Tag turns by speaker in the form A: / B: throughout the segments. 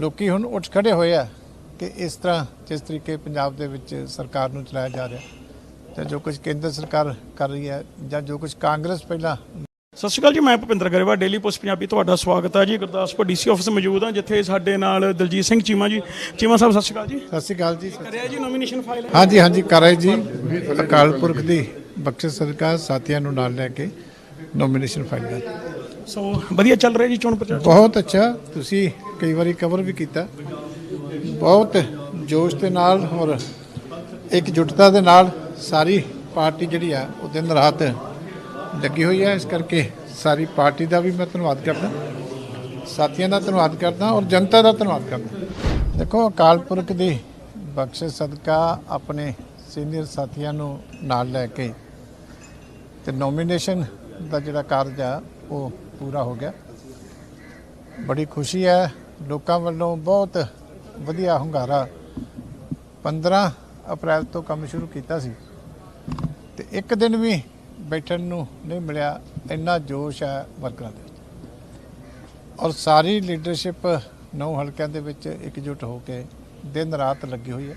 A: ਲੋਕੀ ਹੁਣ ਉੱਠ ਖੜੇ ਹੋਏ ਆ ਕਿ ਇਸ ਤਰ੍ਹਾਂ ਜਿਸ ਤਰੀਕੇ ਪੰਜਾਬ ਦੇ ਵਿੱਚ ਸਰਕਾਰ ਨੂੰ ਚਲਾਇਆ ਜਾ ਰਿਹਾ ਤੇ ਜੋ ਕੁਝ ਕੇਂਦਰ ਸਰਕਾਰ ਕਰ ਰਹੀ ਹੈ ਜਾਂ ਜੋ ਕੁਝ ਕਾਂਗਰਸ ਪਹਿਲਾਂ
B: ਸਤਿ ਸ਼੍ਰੀ ਅਕਾਲ ਜੀ ਮੈਂ ਭੁਪਿੰਦਰ ਗਰੇਵਾ ਡੇਲੀ ਪੋਸਟ ਪੰਜਾਬੀ ਤੁਹਾਡਾ ਸਵਾਗਤ ਹੈ ਜੀ। ਗੁਰਦਾਸਪੁਰ ਡੀਸੀ ਆਫਿਸ ਮੌਜੂਦ ਹਾਂ ਜਿੱਥੇ ਸਾਡੇ ਨਾਲ ਦਲਜੀਤ ਸਿੰਘ ਚੀਮਾ ਜੀ। ਚੀਮਾ ਸਾਹਿਬ ਸਤਿ ਸ਼੍ਰੀ ਅਕਾਲ ਜੀ।
A: ਸਤਿ ਸ਼੍ਰੀ ਅਕਾਲ ਜੀ
B: ਕਰਿਆ ਜੀ ਨੋਮੀਨੇਸ਼ਨ ਫਾਈਲ
A: ਹਾਂਜੀ ਹਾਂਜੀ ਕਰ ਰਹੇ ਜੀ। ਅਕਾਲ ਪੁਰਖ ਦੀ ਬਖਸ਼ਿਸ਼ ਸਰਕਾਰ ਸਾਥੀਆਂ ਨੂੰ ਨਾਲ ਲੈ ਕੇ ਨੋਮੀਨੇਸ਼ਨ ਫਾਈਲ ਕਰ
B: ਸੋ ਵਧੀਆ ਚੱਲ ਰਿਹਾ ਜੀ ਚੋਣ ਪ੍ਰਚਾਰ?
A: ਬਹੁਤ ਅੱਛਾ। ਤੁਸੀਂ ਕਈ ਵਾਰੀ ਕਵਰ ਵੀ ਕੀਤਾ। ਬਹੁਤ ਜੋਸ਼ ਦੇ ਨਾਲ ਔਰ ਇਕਜੁੱਟਤਾ ਦੇ ਨਾਲ ਸਾਰੀ ਪਾਰਟੀ ਜਿਹੜੀ ਆ, ਉਹ ਦਿਨ ਰਾਤ ਲੱਗੀ ਹੋਈ ਹੈ ਇਸ ਕਰਕੇ ਸਾਰੀ ਪਾਰਟੀ ਦਾ ਵੀ ਮੈਂ ਧੰਨਵਾਦ ਕਰਦਾ। ਸਾਥੀਆਂ ਦਾ ਧੰਨਵਾਦ ਕਰਦਾ ਔਰ ਜਨਤਾ ਦਾ ਧੰਨਵਾਦ ਕਰਦਾ। ਦੇਖੋ, ਅਕਾਲ ਪੁਰਖ ਦੀ ਬਖਸ਼ਿਸ਼ ਸਦਕਾ ਆਪਣੇ ਸੀਨੀਅਰ ਸਾਥੀਆਂ ਨੂੰ ਨਾਲ ਲੈ ਕੇ ਤੇ ਨੋਮੀਨੇਸ਼ਨ ਦਾ ਜਿਹੜਾ ਕਾਰਜ ਆ, ਉਹ ਪੂਰਾ ਹੋ ਗਿਆ। ਬੜੀ ਖੁਸ਼ੀ ਹੈ ਲੋਕਾਂ ਵੱਲੋਂ ਬਹੁਤ ਵਧੀਆ ਹੁੰਗਾਰਾ। 15 ਅਪ੍ਰੈਲ ਤੋਂ ਕੰਮ ਸ਼ੁਰੂ ਕੀਤਾ ਸੀ। ਤੇ ਇੱਕ ਦਿਨ ਵੀ ਬੈਠਣ ਨੂੰ ਨਹੀਂ ਮਿਲਿਆ। ਇੰਨਾ ਜੋਸ਼ ਹੈ ਵਰਕਰਾਂ ਦੇ ਔਰ ਸਾਰੀ ਲੀਡਰਸ਼ਿਪ ਨੌ ਹਲਕਿਆਂ ਦੇ ਵਿੱਚ ਇਕਜੁੱਟ ਹੋ ਕੇ ਦਿਨ ਰਾਤ ਲੱਗੀ ਹੋਈ ਹੈ।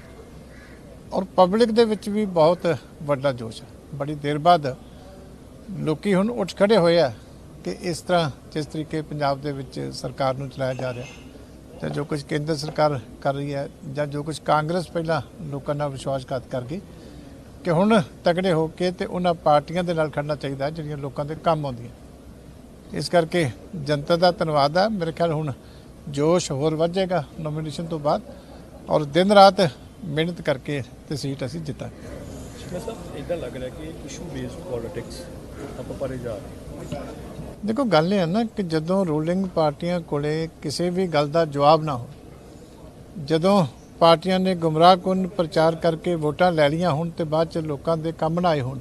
A: ਔਰ ਪਬਲਿਕ ਦੇ ਵਿੱਚ ਵੀ ਬਹੁਤ ਵੱਡਾ ਜੋਸ਼ ਹੈ। ਬੜੀ ਦੇਰ ਬਾਅਦ ਲੋਕੀ ਹੁਣ ਉੱਠ ਖੜੇ ਹੋਏ ਆ ਕਿ ਇਸ ਤਰ੍ਹਾਂ ਜਿਸ ਤਰੀਕੇ ਪੰਜਾਬ ਦੇ ਵਿੱਚ ਸਰਕਾਰ ਨੂੰ ਚਲਾਇਆ ਜਾ ਰਿਹਾ। ਤੇ ਜੋ ਕੁਝ ਕੇਂਦਰ ਸਰਕਾਰ ਕਰ ਰਹੀ ਹੈ ਜਾਂ ਜੋ ਕੁਝ ਕਾਂਗਰਸ ਪਹਿਲਾਂ ਲੋਕਾਂ ਨਾਲ ਵਿਸ਼ਵਾਸਘਾਤ ਕਰ ਗਈ ਕਿ ਹੁਣ ਤਕੜੇ ਹੋ ਕੇ ਤੇ ਉਹਨਾਂ ਪਾਰਟੀਆਂ ਦੇ ਨਾਲ ਖੜਨਾ ਚਾਹੀਦਾ ਜਿਹੜੀਆਂ ਲੋਕਾਂ ਦੇ ਕੰਮ ਆਉਂਦੀਆਂ। ਇਸ ਕਰਕੇ ਜਨਤਾ ਦਾ ਧੰਨਵਾਦ ਹੈ। ਮੇਰੇ ਖਿਆਲ ਹੁਣ ਜੋਸ਼ ਹੋਰ ਵੱਧ ਨੋਮੀਨੇਸ਼ਨ ਤੋਂ ਬਾਅਦ ਔਰ ਦਿਨ ਰਾਤ ਮਿਹਨਤ ਕਰਕੇ ਤੇ ਸੀਟ ਅਸੀਂ ਜਿੱਤਾਂਗੇ।
C: ਸ਼ਿਕਾ ਸਾਹਿਬ ਇਦਾਂ ਲੱਗ ਰਿਹਾ ਕਿ ਇਸ਼ੂ ਬੇਸਡ ਪੋਲਿਟਿਕਸ ਆਪਾਂ ਪਰੇ ਜਾ ਰਹੇ
A: ਦੇਖੋ, ਗੱਲ ਇਹ ਹੈ ਨਾ ਕਿ ਜਦੋਂ ਰੂਲਿੰਗ ਪਾਰਟੀਆਂ ਕੋਲੇ ਕਿਸੇ ਵੀ ਗੱਲ ਦਾ ਜਵਾਬ ਨਾ ਹੋ ਜਦੋਂ ਪਾਰਟੀਆਂ ਨੇ ਗੁੰਮਰਾਹਕੁਨ ਪ੍ਰਚਾਰ ਕਰਕੇ ਵੋਟਾਂ ਲੈ ਲਈਆਂ ਹੁਣ ਤੇ ਬਾਅਦ ਚ ਲੋਕਾਂ ਦੇ ਕੰਮ ਨਾ ਆਏ ਹੋਣ,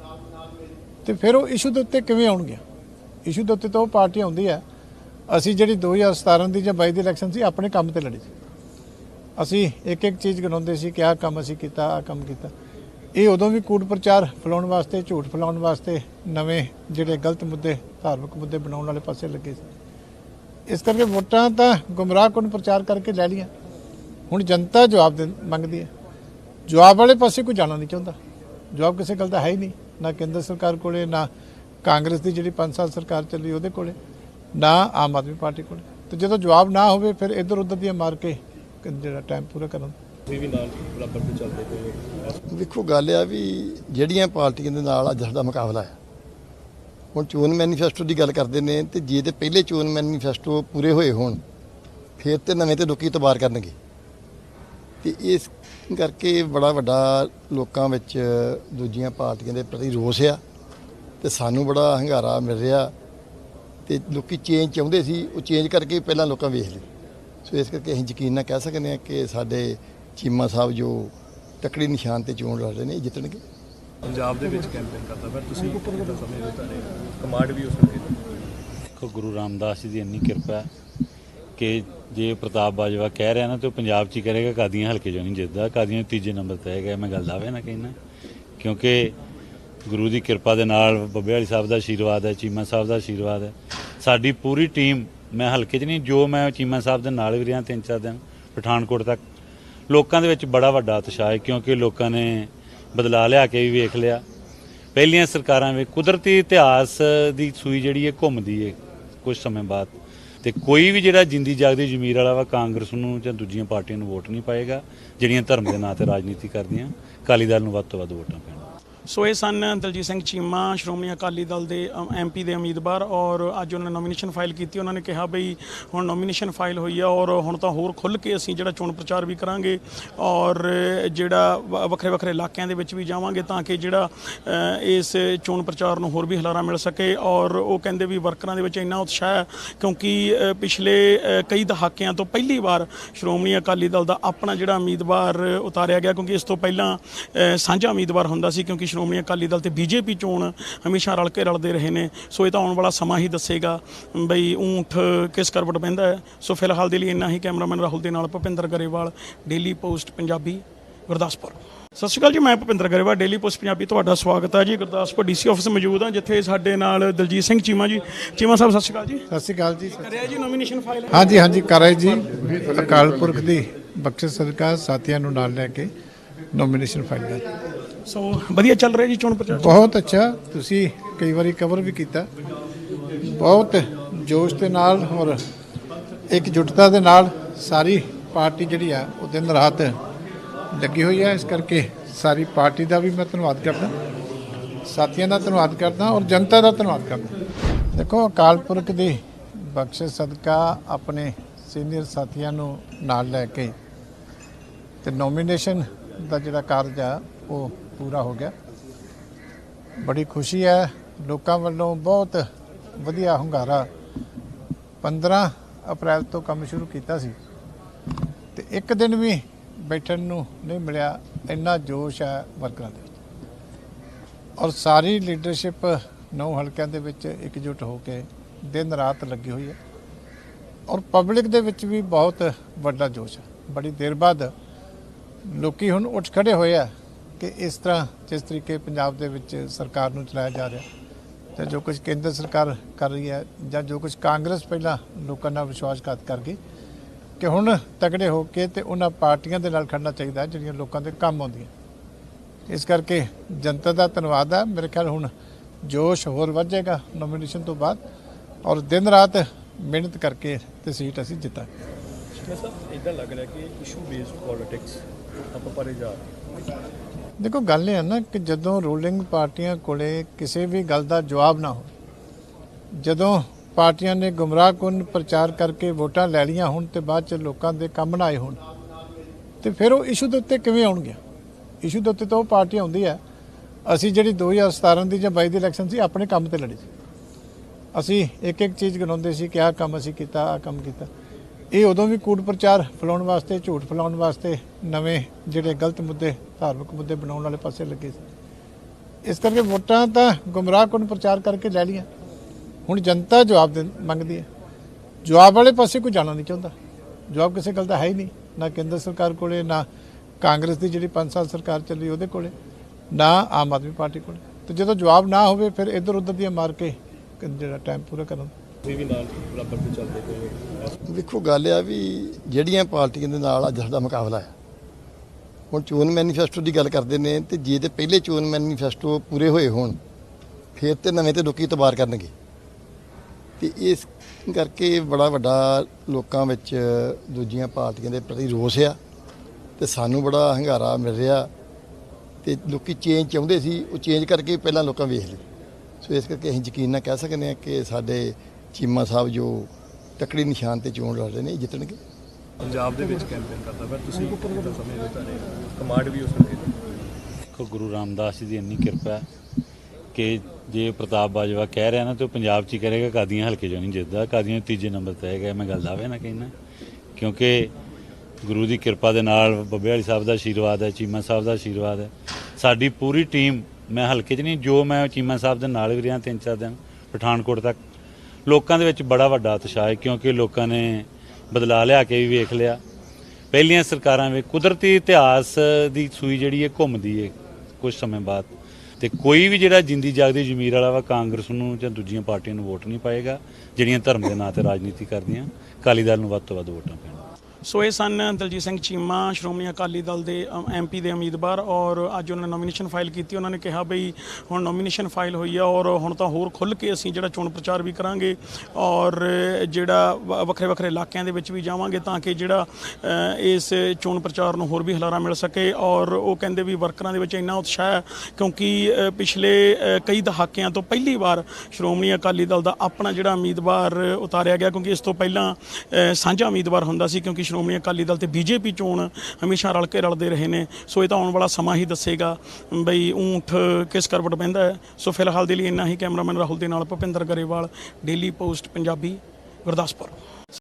A: ਤੇ ਫਿਰ ਉਹ ਇਸ਼ੂ ਦੇ ਉੱਤੇ ਕਿਵੇਂ ਆਉਣਗੇ ਇਸ਼ੂ ਦੇ ਉੱਤੇ ਤਾਂ ਉਹ ਪਾਰਟੀ ਆਉਂਦੀ ਹੈ। ਅਸੀਂ ਜਿਹੜੀ 2017 ਦੀ ਜਾਂ 22 ਦੀ ਇਲੈਕਸ਼ਨ ਸੀ, ਆਪਣੇ ਕੰਮ ਤੇ ਲੜੀ ਸੀ। ਅਸੀਂ ਇੱਕ ਇੱਕ ਚੀਜ਼ ਗਿਣਾਉਂਦੇ ਸੀ ਕਿ ਆਹ ਕੰਮ ਅਸੀਂ ਕੀਤਾ, ਆਹ ਕੰਮ ਕੀਤਾ। ਇਹ ਉਦੋਂ ਵੀ ਕੂੜ ਪ੍ਰਚਾਰ ਫੈਲਾਉਣ ਵਾਸਤੇ, ਝੂਠ ਫੈਲਾਉਣ ਵਾਸਤੇ ਨਵੇਂ ਜਿਹੜੇ ਗਲਤ ਮੁੱਦੇ ਧਾਰਮਿਕ ਮੁੱਦੇ ਬਣਾਉਣ ਵਾਲੇ ਪਾਸੇ ਲੱਗੇ ਸੀ। ਇਸ ਕਰਕੇ ਵੋਟਾਂ ਤਾਂ ਗੁੰਮਰਾਹਕੁਨ ਪ੍ਰਚਾਰ ਕਰਕੇ ਲੈ ਲਈਆਂ। ਹੁਣ ਜਨਤਾ ਜਵਾਬ ਦੇ ਮੰਗਦੀ ਹੈ। ਜਵਾਬ ਵਾਲੇ ਪਾਸੇ ਕੋਈ ਜਾਣਾ ਨਹੀਂ ਚਾਹੁੰਦਾ। ਜਵਾਬ ਕਿਸੇ ਗੱਲ ਦਾ ਹੈ ਹੀ ਨਹੀਂ। ਨਾ ਕੇਂਦਰ ਸਰਕਾਰ ਕੋਲੇ ਨਾ ਕਾਂਗਰਸ ਦੀ ਜਿਹੜੀ 5 ਸਾਲ ਸਰਕਾਰ ਚੱਲੀ ਉਹਦੇ ਕੋਲੇ ਨਾ ਆਮ ਆਦਮੀ ਪਾਰਟੀ ਕੋਲੇ। ਤੇ ਜਦੋਂ ਜਵਾਬ ਨਾ ਹੋਵੇ ਫਿਰ ਇੱਧਰ ਉੱਧਰ ਦੀਆਂ ਮਾਰ ਕੇ ਜਿਹੜਾ ਟਾਈਮ ਪੂਰਾ ਕਰਨ।
C: ਤੁਸੀਂ ਵੀ ਨਾਲ ਬਰਾਬਰ ਤੇ ਚੱਲਦੇ ਪਏ
D: ਦੇਖੋ ਗੱਲ ਆ ਵੀ ਜਿਹੜੀਆਂ ਪਾਰਟੀਆਂ ਦੇ ਨਾਲ ਅੱਜ ਸਾਡਾ ਮੁਕਾਬਲਾ ਹੈ ਹੁਣ ਚੋਣ ਮੈਨੀਫੈਸਟੋ ਦੀ ਗੱਲ ਕਰਦੇ ਨੇ ਤੇ ਜੇ ਤੇ ਪਹਿਲੇ ਚੋਣ ਮੈਨੀਫੈਸਟੋ ਪੂਰੇ ਹੋਏ ਹੋਣ, ਫਿਰ ਤੇ ਨਵੇਂ ਤੇ ਲੋਕੀ ਇਤਬਾਰ ਕਰਨਗੇ। ਤੇ ਇਸ ਕਰਕੇ ਬੜਾ ਵੱਡਾ ਲੋਕਾਂ ਵਿੱਚ ਦੂਜੀਆਂ ਪਾਰਟੀਆਂ ਦੇ ਪ੍ਰਤੀ ਰੋਸ ਆ ਤੇ ਸਾਨੂੰ ਬੜਾ ਹੰਗਾਰਾ ਮਿਲ ਰਿਹਾ ਤੇ ਲੋਕੀ ਚੇਂਜ ਚਾਹੁੰਦੇ ਸੀ, ਉਹ ਚੇਂਜ ਕਰਕੇ ਪਹਿਲਾਂ ਲੋਕਾਂ ਵੇਖ ਲਈ ਸੋ ਇਸ ਕਰਕੇ ਅਸੀਂ ਯਕੀਨ ਨਾਲ ਕਹਿ ਸਕਦੇ ਹਾਂ ਕਿ ਸਾਡੇ ਚੀਮਾ ਸਾਹਿਬ ਜੋ ਤਕੜੀ ਨਿਸ਼ਾਨ ਤੇ ਚੋਣ ਲੜ ਰਹੇ ਨੇ ਜਿੱਤਣਗੇ।
C: ਪੰਜਾਬ ਦੇ ਵਿੱਚ ਕੈਂਪੇਨ ਕਰਦਾ ਫਿਰ ਤੁਸੀਂ ਸਮਝਦੇ ਹੋ? ਤੁਹਾਡੇ ਕਮਾਂਡ ਵੀ ਉਸ ਨੂੰ
E: ਦੇਖੋ ਗੁਰੂ ਰਾਮਦਾਸ ਜੀ ਦੀ ਇੰਨੀ ਕਿਰਪਾ ਹੈ ਕਿ ਜੇ ਪ੍ਰਤਾਪ ਬਾਜਵਾ ਕਹਿ ਰਿਹਾ ਨਾ ਤੇ ਉਹ ਪੰਜਾਬ 'ਚ ਹੀ ਕਰੇਗਾ ਕਾਦੀਆਂ ਹਲਕੇ 'ਚੋਂ ਨਹੀਂ ਜਿੱਤਦਾ ਕਾਦੀਆਂ ਤੀਜੇ ਨੰਬਰ ਤੇ ਹੈਗਾ ਮੈਂ ਗੱਲ ਦਾਵੇ ਨਾ ਕਹਿਣਾ ਕਿਉਂਕਿ ਗੁਰੂ ਦੀ ਕਿਰਪਾ ਦੇ ਨਾਲ ਬੱਬੇ ਵਾਲੀ ਸਾਹਿਬ ਦਾ ਆਸ਼ੀਰਵਾਦ ਹੈ ਚੀਮਾ ਸਾਹਿਬ ਦਾ ਆਸ਼ੀਰਵਾਦ ਹੈ। ਸਾਡੀ ਪੂਰੀ ਟੀਮ ਮੈਂ ਹਲਕੇ 'ਚ ਨਹੀਂ ਜੋ ਮੈਂ ਚੀਮਾ ਸਾਹਿਬ ਦੇ ਨਾਲ ਵੀ ਰਿਹਾ ਤਿੰਨ ਚਾਰ ਦਿਨ ਪਠਾਨਕੋਟ ਤੱਕ ਲੋਕਾਂ ਦੇ ਵਿੱਚ ਬੜਾ ਵੱਡਾ ਉਤਸ਼ਾਹ ਹੈ ਕਿਉਂਕਿ ਲੋਕਾਂ ਨੇ ਬਦਲਾ ਲਿਆ ਕੇ ਵੀ ਵੇਖ ਲਿਆ। ਪਹਿਲੀਆਂ ਸਰਕਾਰਾਂ ਵਿੱਚ ਕੁਦਰਤੀ ਇਤਿਹਾਸ ਦੀ ਸੂਈ ਜਿਹੜੀ ਹੈ ਘੁੰਮਦੀ ਹੈ ਕੁਝ ਸਮੇਂ ਬਾਅਦ। ਤੇ ਕੋਈ ਵੀ ਜਿਹੜਾ ਜਿੰਦੀ ਜਾਗਦੀ ਜ਼ਮੀਰ ਵਾਲਾ ਵਾ, ਕਾਂਗਰਸ ਨੂੰ ਜਾਂ ਦੂਜੀਆਂ ਪਾਰਟੀਆਂ ਨੂੰ ਵੋਟ ਨਹੀਂ ਪਾਏਗਾ, ਜਿਹੜੀਆਂ ਧਰਮ ਦੇ ਨਾਂ ਤੇ ਰਾਜਨੀਤੀ ਕਰਦੀਆਂ। ਅਕਾਲੀ ਦਲ ਨੂੰ ਵੱਧ ਤੋਂ ਵੱਧ ਵੋਟਾਂ ਪੈਣ
B: ਸੋ ਇਹ ਸਨ ਦਲਜੀਤ ਸਿੰਘ ਚੀਮਾ, ਸ਼੍ਰੋਮਣੀ ਅਕਾਲੀ ਦਲ ਦੇ ਐਮਪੀ ਦੇ ਉਮੀਦਵਾਰ ਔਰ ਅੱਜ ਉਹਨਾਂ ਨੇ ਨੋਮੀਨੇਸ਼ਨ ਫਾਈਲ ਕੀਤੀ। ਉਹਨਾਂ ਨੇ ਕਿਹਾ ਬਈ ਹੁਣ ਨੋਮੀਨੇਸ਼ਨ ਫਾਈਲ ਹੋਈ ਆ ਔਰ ਹੁਣ ਤਾਂ ਹੋਰ ਖੁੱਲ ਕੇ ਅਸੀਂ ਜਿਹੜਾ ਚੋਣ ਪ੍ਰਚਾਰ ਵੀ ਕਰਾਂਗੇ ਔਰ ਜਿਹੜਾ ਵੱਖਰੇ ਵੱਖਰੇ ਇਲਾਕਿਆਂ ਦੇ ਵਿੱਚ ਵੀ ਜਾਵਾਂਗੇ ਤਾਂ ਕਿ ਜਿਹੜਾ ਇਸ ਚੋਣ ਪ੍ਰਚਾਰ ਨੂੰ ਹੋਰ ਵੀ ਹਲਾਰਾ ਮਿਲ ਸਕੇ ਔਰ ਉਹ ਕਹਿੰਦੇ ਵੀ ਵਰਕਰਾਂ ਦੇ ਵਿੱਚ ਇੰਨਾ ਉਤਸ਼ਾਹ ਹੈ ਕਿਉਂਕਿ ਪਿਛਲੇ ਕਈ ਦਹਾਕਿਆਂ ਤੋਂ ਪਹਿਲੀ ਵਾਰ ਸ਼੍ਰੋਮਣੀ ਅਕਾਲੀ ਦਲ ਦਾ ਆਪਣਾ ਜਿਹੜਾ ਉਮੀਦਵਾਰ ਉਤਾਰਿਆ ਗਿਆ ਕਿਉਂਕਿ ਇਸ ਤੋਂ ਪਹਿਲਾਂ ਸਾਂਝਾ ਉਮੀਦਵਾਰ ਹੁੰਦਾ ਸੀ ਕਿਉਂਕਿ ਸ਼੍ਰੋਮਣੀ ਅਕਾਲੀ ਦਲ ਤੇ ਬੀਜੇਪੀ ਚੋਣ ਹਮੇਸ਼ਾ ਰਲ ਕੇ ਰਲਦੇ ਰਹੇ ਨੇ। ਸੋ ਇਹ ਤਾਂ ਆਉਣ ਵਾਲਾ ਸਮਾਂ ਹੀ ਦੱਸੇਗਾ ਬਈ ਊਂਠ ਕਿਸ ਕਰਵਟ ਬਹਿੰਦਾ ਹੈ। ਸੋ ਫਿਲਹਾਲ ਦੇ ਲਈ ਇੰਨਾ ਹੀ ਕੈਮਰਾਮੈਨ ਰਾਹੁਲ ਦੇ ਨਾਲ ਭੁਪਿੰਦਰ ਗਰੇਵਾਲ ਡੇਲੀ ਪੋਸਟ ਪੰਜਾਬੀ ਗੁਰਦਾਸਪੁਰ। ਸਤਿ ਸ਼੍ਰੀ ਅਕਾਲ ਜੀ ਮੈਂ ਭੁਪਿੰਦਰ ਗਰੇਵਾਲ ਡੇਲੀ ਪੋਸਟ ਪੰਜਾਬੀ ਤੁਹਾਡਾ ਸਵਾਗਤ ਹੈ ਜੀ। ਗੁਰਦਾਸਪੁਰ ਡੀਸੀ ਆਫਿਸ ਮੌਜੂਦ ਹਾਂ ਜਿੱਥੇ ਸਾਡੇ ਨਾਲ ਦਲਜੀਤ ਸਿੰਘ ਚੀਮਾ ਜੀ। ਚੀਮਾ ਸਾਹਿਬ ਸਤਿ ਸ਼੍ਰੀ ਅਕਾਲ ਜੀ।
A: ਸਤਿ ਸ਼੍ਰੀ ਅਕਾਲ ਜੀ
B: ਕਰਿਆ ਜੀ ਨੋਮੀਨੇਸ਼ਨ ਫਾਈਲ?
A: ਹਾਂਜੀ ਹਾਂਜੀ ਕਰਾਈ ਜੀ। ਅਕਾਲ ਪੁਰਖ ਦੀ ਬਖਸ਼ਿਸ਼ ਸਦਕਾ ਸਾਥੀਆਂ ਨੂੰ ਨਾਲ ਲੈ ਕੇ ਨੋਮੀਨੇਸ਼ਨ ਫਾਈਲ ਕਰ
B: ਸੋ ਵਧੀਆ ਚੱਲ ਰਿਹਾ ਜੀ, ਚੋਣ ਪ੍ਰਚਾਰ?
A: ਬਹੁਤ ਅੱਛਾ। ਤੁਸੀਂ ਕਈ ਵਾਰੀ ਕਵਰ ਵੀ ਕੀਤਾ। ਬਹੁਤ ਜੋਸ਼ ਦੇ ਨਾਲ ਔਰ ਇਕਜੁੱਟਤਾ ਦੇ ਨਾਲ ਸਾਰੀ ਪਾਰਟੀ ਜਿਹੜੀ ਆ, ਉਹ ਦਿਨ ਰਾਤ ਲੱਗੀ ਹੋਈ ਹੈ ਇਸ ਕਰਕੇ ਸਾਰੀ ਪਾਰਟੀ ਦਾ ਵੀ ਮੈਂ ਧੰਨਵਾਦ ਕਰਦਾ। ਸਾਥੀਆਂ ਦਾ ਧੰਨਵਾਦ ਕਰਦਾ ਔਰ ਜਨਤਾ ਦਾ ਧੰਨਵਾਦ ਕਰਦਾ। ਦੇਖੋ, ਅਕਾਲ ਪੁਰਖ ਦੀ ਬਖਸ਼ਿਸ਼, ਸਦਕਾ ਆਪਣੇ ਸੀਨੀਅਰ ਸਾਥੀਆਂ ਨੂੰ ਨਾਲ ਲੈ ਕੇ ਤੇ ਨੋਮੀਨੇਸ਼ਨ ਦਾ ਜਿਹੜਾ ਕਾਰਜ ਆ, ਉਹ ਪੂਰਾ ਹੋ ਗਿਆ। ਬੜੀ ਖੁਸ਼ੀ ਹੈ। ਲੋਕਾਂ ਵੱਲੋਂ ਬਹੁਤ ਵਧੀਆ ਹੁੰਗਾਰਾ। 15 ਅਪ੍ਰੈਲ ਤੋਂ ਕੰਮ ਸ਼ੁਰੂ ਕੀਤਾ ਸੀ। ਤੇ ਇੱਕ ਦਿਨ ਵੀ ਬੈਠਣ ਨੂੰ ਨਹੀਂ ਮਿਲਿਆ। ਇੰਨਾ ਜੋਸ਼ ਹੈ ਵਰਕਰਾਂ ਦੇ ਔਰ ਸਾਰੀ ਲੀਡਰਸ਼ਿਪ ਨੌ ਹਲਕਿਆਂ ਦੇ ਵਿੱਚ ਇਕਜੁੱਟ ਹੋ ਕੇ ਦਿਨ ਰਾਤ ਲੱਗੀ ਹੋਈ ਹੈ। ਔਰ ਪਬਲਿਕ ਦੇ ਵਿੱਚ ਵੀ ਬਹੁਤ ਵੱਡਾ ਜੋਸ਼ ਹੈ। ਬੜੀ ਦੇਰ ਬਾਅਦ ਲੋਕੀ ਹੁਣ ਉੱਠ ਖੜੇ ਹੋਏ ਆ ਕਿ ਇਸ ਤਰ੍ਹਾਂ ਜਿਸ ਤਰੀਕੇ ਪੰਜਾਬ ਦੇ ਵਿੱਚ ਸਰਕਾਰ ਨੂੰ ਚਲਾਇਆ ਜਾ ਰਿਹਾ ਤੇ ਜੋ ਕੁਝ ਕੇਂਦਰ ਸਰਕਾਰ ਕਰ ਰਹੀ ਹੈ ਜਾਂ ਜੋ ਕੁਝ ਕਾਂਗਰਸ ਪਹਿਲਾਂ ਲੋਕਾਂ ਨਾਲ ਵਿਸ਼ਵਾਸਘਾਤ ਕਰ ਗਈ ਕਿ ਹੁਣ ਤਕੜੇ ਹੋ ਕੇ ਤੇ ਉਹਨਾਂ ਪਾਰਟੀਆਂ ਦੇ ਨਾਲ ਖੜਨਾ ਚਾਹੀਦਾ ਜਿਹੜੀਆਂ ਲੋਕਾਂ ਦੇ ਕੰਮ ਆਉਂਦੀਆਂ। ਇਸ ਕਰਕੇ ਜਨਤਾ ਦਾ ਧੰਨਵਾਦ ਹੈ। ਮੇਰੇ ਖਿਆਲ ਹੁਣ ਜੋਸ਼ ਹੋਰ ਵੱਧ ਨੋਮੀਨੇਸ਼ਨ ਤੋਂ ਬਾਅਦ ਔਰ ਦਿਨ ਰਾਤ ਮਿਹਨਤ ਕਰਕੇ ਤੇ ਸੀਟ ਅਸੀਂ ਜਿੱਤਾਂਗੇ।
C: ਮੈਂ ਸਰ ਇਦਾਂ ਲੱਗ ਰਿਹਾ ਕਿ ਇਸ਼ੂ ਬੇਸਡ ਪੋਲਿਟਿਕਸ ਆਪਾਂ ਪਰੇ ਜਾ
A: ਦੇਖੋ, ਗੱਲ ਇਹ ਹੈ ਨਾ ਕਿ ਜਦੋਂ ਰੂਲਿੰਗ ਪਾਰਟੀਆਂ ਕੋਲੇ ਕਿਸੇ ਵੀ ਗੱਲ ਦਾ ਜਵਾਬ ਨਾ ਹੋ ਜਦੋਂ ਪਾਰਟੀਆਂ ਨੇ ਗੁੰਮਰਾਹਕੁਨ ਪ੍ਰਚਾਰ ਕਰਕੇ ਵੋਟਾਂ ਲੈ ਲਈਆਂ ਹੁਣ ਤੇ ਬਾਅਦ ਚ ਲੋਕਾਂ ਦੇ ਕੰਮ ਨਾ ਆਏ ਹੋਣ, ਤੇ ਫਿਰ ਉਹ ਇਸ਼ੂ ਦੇ ਉੱਤੇ ਕਿਵੇਂ ਆਉਣਗੇ ਇਸ਼ੂ ਦੇ ਉੱਤੇ ਤਾਂ ਉਹ ਪਾਰਟੀ ਆਉਂਦੀ ਹੈ, ਅਸੀਂ ਜਿਹੜੀ 2017 ਦੀ ਜਾਂ 22 ਦੀ ਇਲੈਕਸ਼ਨ ਸੀ, ਆਪਣੇ ਕੰਮ ਤੇ ਲੜੀ ਸੀ। ਅਸੀਂ ਇੱਕ ਇੱਕ ਚੀਜ਼ ਗਿਣਾਉਂਦੇ ਸੀ ਕਿ ਆਹ ਕੰਮ ਅਸੀਂ ਕੀਤਾ, ਆਹ ਕੰਮ ਕੀਤਾ। ਇਹ ਉਦੋਂ ਵੀ ਕੂੜ ਪ੍ਰਚਾਰ ਫੈਲਾਉਣ ਵਾਸਤੇ, ਝੂਠ ਫੈਲਾਉਣ ਵਾਸਤੇ ਨਵੇਂ ਜਿਹੜੇ ਗਲਤ ਮੁੱਦੇ, ਧਾਰਮਿਕ ਮੁੱਦੇ ਬਣਾਉਣ ਵਾਲੇ ਪਾਸੇ ਲੱਗੇ ਸੀ। ਇਸ ਕਰਕੇ ਵੋਟਾਂ ਤਾਂ ਗੁੰਮਰਾਹਕੁਨ ਪ੍ਰਚਾਰ ਕਰਕੇ ਲੈ ਲਈਆਂ। ਹੁਣ ਜਨਤਾ ਜਵਾਬ ਦੇ ਮੰਗਦੀ ਹੈ। ਜਵਾਬ ਵਾਲੇ ਪਾਸੇ ਕੋਈ ਜਾਣਾ ਨਹੀਂ ਚਾਹੁੰਦਾ। ਜਵਾਬ ਕਿਸੇ ਗੱਲ ਦਾ ਹੈ ਹੀ ਨਹੀਂ। ਨਾ ਕੇਂਦਰ ਸਰਕਾਰ ਕੋਲੇ, ਨਾ ਕਾਂਗਰਸ ਦੀ ਜਿਹੜੀ 5 ਸਾਲ ਸਰਕਾਰ ਚੱਲੀ ਉਹਦੇ ਕੋਲੇ, ਨਾ ਆਮ ਆਦਮੀ ਪਾਰਟੀ ਕੋਲੇ। ਤੇ ਜਦੋਂ ਜਵਾਬ ਨਾ ਹੋਵੇ, ਫਿਰ ਇੱਧਰ ਉੱਧਰ ਦੀਆਂ ਮਾਰ ਕੇ ਜਿਹੜਾ ਟਾਈਮ ਪੂਰਾ ਕਰਨ।
C: ਤੁਸੀਂ ਵੀ ਨਾਲ ਬਰਾਬਰ ਤੇ ਚੱਲਦੇ ਪਏ
D: ਵੇਖੋ ਗੱਲ ਆ ਵੀ ਜਿਹੜੀਆਂ ਪਾਰਟੀਆਂ ਦੇ ਨਾਲ ਅੱਜ ਸਾਡਾ ਮੁਕਾਬਲਾ ਹੈ, ਹੁਣ ਚੋਣ ਮੈਨੀਫੈਸਟੋ ਦੀ ਗੱਲ ਕਰਦੇ ਨੇ ਤੇ ਜੇ ਤੇ ਪਹਿਲੇ ਚੋਣ ਮੈਨੀਫੈਸਟੋ ਪੂਰੇ ਹੋਏ ਹੋਣ, ਫਿਰ ਤੇ ਨਵੇਂ ਤੇ ਲੋਕੀ ਇਤਬਾਰ ਕਰਨਗੇ। ਤੇ ਇਸ ਕਰਕੇ ਬੜਾ ਵੱਡਾ ਲੋਕਾਂ ਵਿੱਚ ਦੂਜੀਆਂ ਪਾਰਟੀਆਂ ਦੇ ਪ੍ਰਤੀ ਰੋਸ ਆ ਤੇ ਸਾਨੂੰ ਬੜਾ ਹੰਗਾਰਾ ਮਿਲ ਰਿਹਾ ਤੇ ਲੋਕੀ ਚੇਂਜ ਚਾਹੁੰਦੇ ਸੀ, ਉਹ ਚੇਂਜ ਕਰਕੇ ਪਹਿਲਾਂ ਲੋਕਾਂ ਵੇਖ ਲਈ ਸੋ ਇਸ ਕਰਕੇ ਅਸੀਂ ਯਕੀਨ ਨਾਲ ਕਹਿ ਸਕਦੇ ਹਾਂ ਕਿ ਸਾਡੇ ਚੀਮਾ ਸਾਹਿਬ ਜੋ ਤਕੜੀ ਨਿਸ਼ਾਨ ਤੇ ਚੋਣ ਲੜ ਰਹੇ ਨੇ ਇਹ ਜਿੱਤਣਗੇ?
C: ਪੰਜਾਬ ਦੇ ਵਿੱਚ ਕੈਂਪੇਨ ਕਰਦਾ ਪਰ ਤੁਸੀਂ ਕਿੱਦਾਂ ਸਮਝਦੇ ਤੁਹਾਡੇ ਕਮਾਂਡ ਵੀ ਉਸ ਦੀ।
E: ਦੇਖੋ ਗੁਰੂ ਰਾਮਦਾਸ ਜੀ ਦੀ ਇੰਨੀ ਕਿਰਪਾ ਹੈ ਕਿ ਜੇ ਪ੍ਰਤਾਪ ਬਾਜਵਾ ਕਹਿ ਰਿਹਾ ਨਾ ਤੇ ਉਹ ਪੰਜਾਬ 'ਚ ਹੀ ਕਰੇਗਾ ਕਾਦੀਆਂ ਹਲਕੇ 'ਚੋਂ ਨਹੀਂ ਜਿੱਤਦਾ ਕਾਦੀਆਂ ਤੀਜੇ ਨੰਬਰ ਤੇ ਹੈਗਾ ਮੈਂ ਗੱਲ ਦਾਵੇ ਨਾ ਕਹਿਣਾ ਕਿਉਂਕਿ ਗੁਰੂ ਦੀ ਕਿਰਪਾ ਦੇ ਨਾਲ ਬੱਬੇ ਵਾਲੀ ਸਾਹਿਬ ਦਾ ਆਸ਼ੀਰਵਾਦ ਹੈ ਚੀਮਾ ਸਾਹਿਬ ਦਾ ਆਸ਼ੀਰਵਾਦ ਹੈ। ਸਾਡੀ ਪੂਰੀ ਟੀਮ ਮੈਂ ਹਲਕੇ 'ਚ ਨਹੀਂ ਜੋ ਮੈਂ ਚੀਮਾ ਸਾਹਿਬ ਦੇ ਨਾਲ ਵੀ ਰਿਹਾ ਤਿੰਨ ਚਾਰ ਦਿਨ ਪਠਾਨਕੋਟ ਤੱਕ ਲੋਕਾਂ ਦੇ ਵਿੱਚ ਬੜਾ ਵੱਡਾ ਉਤਸ਼ਾਹ ਹੈ, ਕਿਉਂਕਿ ਲੋਕਾਂ ਨੇ ਬਦਲਾ ਲਿਆ ਕੇ ਵੀ ਵੇਖ ਲਿਆ। ਪਹਿਲੀਆਂ ਸਰਕਾਰਾਂ ਵਿੱਚ ਕੁਦਰਤੀ ਇਤਿਹਾਸ ਦੀ ਸੂਈ ਜਿਹੜੀ ਹੈ, ਘੁੰਮਦੀ ਹੈ ਕੁਝ ਸਮੇਂ ਬਾਅਦ। ਤੇ ਕੋਈ ਵੀ ਜਿਹੜਾ ਜਿੰਦੀ ਜਾਗਦੀ ਜ਼ਮੀਰ ਵਾਲਾ ਵਾ, ਕਾਂਗਰਸ ਨੂੰ ਜਾਂ ਦੂਜੀਆਂ ਪਾਰਟੀਆਂ ਨੂੰ ਵੋਟ ਨਹੀਂ ਪਾਏਗਾ, ਜਿਹੜੀਆਂ ਧਰਮ ਦੇ ਨਾਂ ਤੇ ਰਾਜਨੀਤੀ ਕਰਦੀਆਂ। ਅਕਾਲੀ ਦਲ ਨੂੰ ਵੱਧ ਤੋਂ ਵੱਧ ਵੋਟਾਂ ਪੈਣ
B: ਸੋ ਇਹ ਸਨ ਦਲਜੀਤ ਸਿੰਘ ਚੀਮਾ, ਸ਼੍ਰੋਮਣੀ ਅਕਾਲੀ ਦਲ ਦੇ ਐਮਪੀ ਦੇ ਉਮੀਦਵਾਰ ਔਰ ਅੱਜ ਉਹਨਾਂ ਨੇ ਨੋਮੀਨੇਸ਼ਨ ਫਾਈਲ ਕੀਤੀ। ਉਹਨਾਂ ਨੇ ਕਿਹਾ ਬਈ ਹੁਣ ਨੋਮੀਨੇਸ਼ਨ ਫਾਈਲ ਹੋਈ ਆ ਔਰ ਹੁਣ ਤਾਂ ਹੋਰ ਖੁੱਲ ਕੇ ਅਸੀਂ ਜਿਹੜਾ ਚੋਣ ਪ੍ਰਚਾਰ ਵੀ ਕਰਾਂਗੇ ਔਰ ਜਿਹੜਾ ਵੱਖਰੇ ਵੱਖਰੇ ਇਲਾਕਿਆਂ ਦੇ ਵਿੱਚ ਵੀ ਜਾਵਾਂਗੇ ਤਾਂ ਕਿ ਜਿਹੜਾ ਇਸ ਚੋਣ ਪ੍ਰਚਾਰ ਨੂੰ ਹੋਰ ਵੀ ਹਲਾਰਾ ਮਿਲ ਸਕੇ ਔਰ ਉਹ ਕਹਿੰਦੇ ਵੀ ਵਰਕਰਾਂ ਦੇ ਵਿੱਚ ਇੰਨਾ ਉਤਸ਼ਾਹ ਹੈ ਕਿਉਂਕਿ ਪਿਛਲੇ ਕਈ ਦਹਾਕਿਆਂ ਤੋਂ ਪਹਿਲੀ ਵਾਰ ਸ਼੍ਰੋਮਣੀ ਅਕਾਲੀ ਦਲ ਦਾ ਆਪਣਾ ਜਿਹੜਾ ਉਮੀਦਵਾਰ ਉਤਾਰਿਆ ਗਿਆ ਕਿਉਂਕਿ ਇਸ ਤੋਂ ਪਹਿਲਾਂ ਸਾਂਝਾ ਉਮੀਦਵਾਰ ਹੁੰਦਾ ਸੀ ਕਿਉਂਕਿ ਸ਼੍ਰੋਮਣੀ ਅਕਾਲੀ ਦਲ ਤੇ ਬੀਜੇਪੀ ਚੋਣ ਹਮੇਸ਼ਾ ਰਲ ਕੇ ਰਲਦੇ ਰਹੇ ਨੇ। ਸੋ ਇਹ ਤਾਂ ਆਉਣ ਵਾਲਾ ਸਮਾਂ ਹੀ ਦੱਸੇਗਾ ਬਈ ਊਂਠ ਕਿਸ ਕਰਵਟ ਬਹਿੰਦਾ ਹੈ। ਸੋ ਫਿਲਹਾਲ ਦੇ ਲਈ ਇੰਨਾ ਹੀ। ਕੈਮਰਾਮੈਨ ਰਾਹੁਲ ਦੇ ਨਾਲ ਭੁਪਿੰਦਰ ਗਰੇਵਾਲ, ਡੇਲੀ ਪੋਸਟ ਪੰਜਾਬੀ, ਗੁਰਦਾਸਪੁਰ।